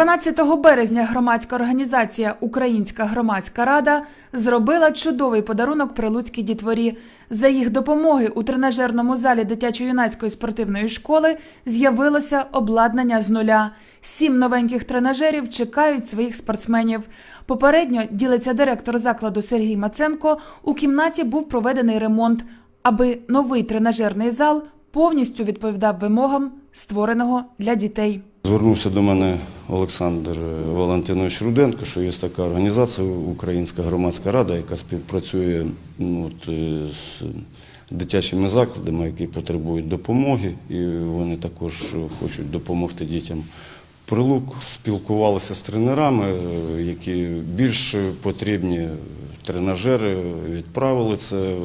12 березня громадська організація Українська громадська рада зробила чудовий подарунок прилуцькій дітворі. За їх допомоги у тренажерному залі дитячо-юнацької спортивної школи з'явилося обладнання з нуля. Сім новеньких тренажерів чекають своїх спортсменів. Попередньо ділиться директор закладу Сергій Маценко. У кімнаті був проведений ремонт, аби новий тренажерний зал повністю відповідав вимогам, створеного для дітей. Звернувся до мене Олександр Валентинович Руденко, що є така організація Українська громадська рада, яка співпрацює ну, от, е, з дитячими закладами, які потребують допомоги, і вони також хочуть допомогти дітям. Прилук спілкувалися з тренерами, е, які більш потрібні тренажери, відправили це е,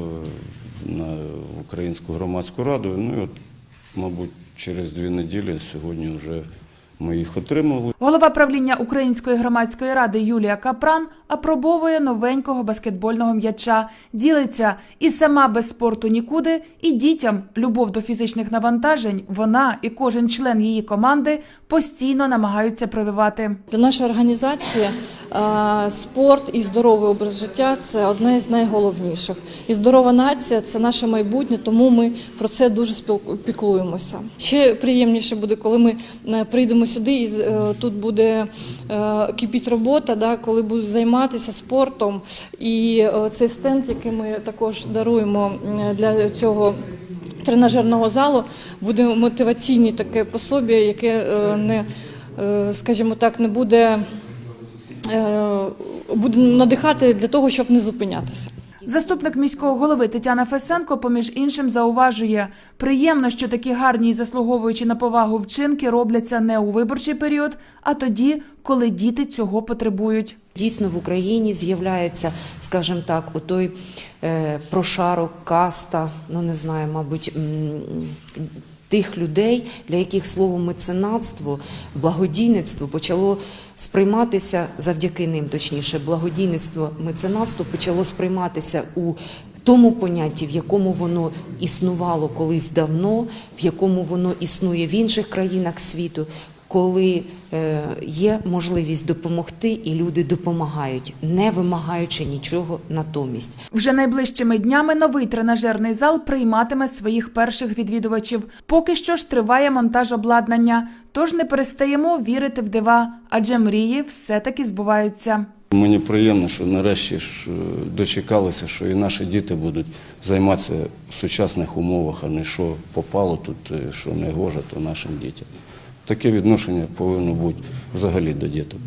на Українську громадську раду. Ну і от, мабуть, через дві неділі сьогодні вже ми їх отримали. Голова правління Української громадської ради Юлія Капран апробовує новенького баскетбольного м'яча. Ділиться і сама без спорту нікуди, і дітям любов до фізичних навантажень вона і кожен член її команди постійно намагаються прививати. Для нашої організації спорт і здоровий образ життя це одне з найголовніших. І здорова нація це наше майбутнє, тому ми про це дуже піклуємося. Ще приємніше буде, коли ми е, прийдемо сюди, і е, тут буде е, кипіть робота, коли будуть займатися спортом. І е, цей стенд, який ми також даруємо для цього. Тренажерного залу буде мотиваційне таке пособі, яке не, скажімо так, не буде, буде надихати для того, щоб не зупинятися. Заступник міського голови Тетяна Фесенко, поміж іншим, зауважує, приємно, що такі гарні і заслуговуючи на повагу вчинки робляться не у виборчий період, а тоді, коли діти цього потребують. Дійсно в Україні з'являється, скажімо так, у е, прошарок, каста, ну не знаю, мабуть, тих людей, для яких слово меценатство, благодійництво почало сприйматися завдяки ним, точніше, благодійництво, меценатство почало сприйматися у тому понятті, в якому воно існувало колись давно, в якому воно існує в інших країнах світу коли е, є можливість допомогти, і люди допомагають, не вимагаючи нічого натомість. Вже найближчими днями новий тренажерний зал прийматиме своїх перших відвідувачів. Поки що ж триває монтаж обладнання, тож не перестаємо вірити в дива, адже мрії все-таки збуваються. Мені приємно, що нарешті ж е, дочекалися, що і наші діти будуть займатися в сучасних умовах, а не що попало тут, е, що не гоже, то нашим дітям. Таке відношення повинно бути взагалі до діток.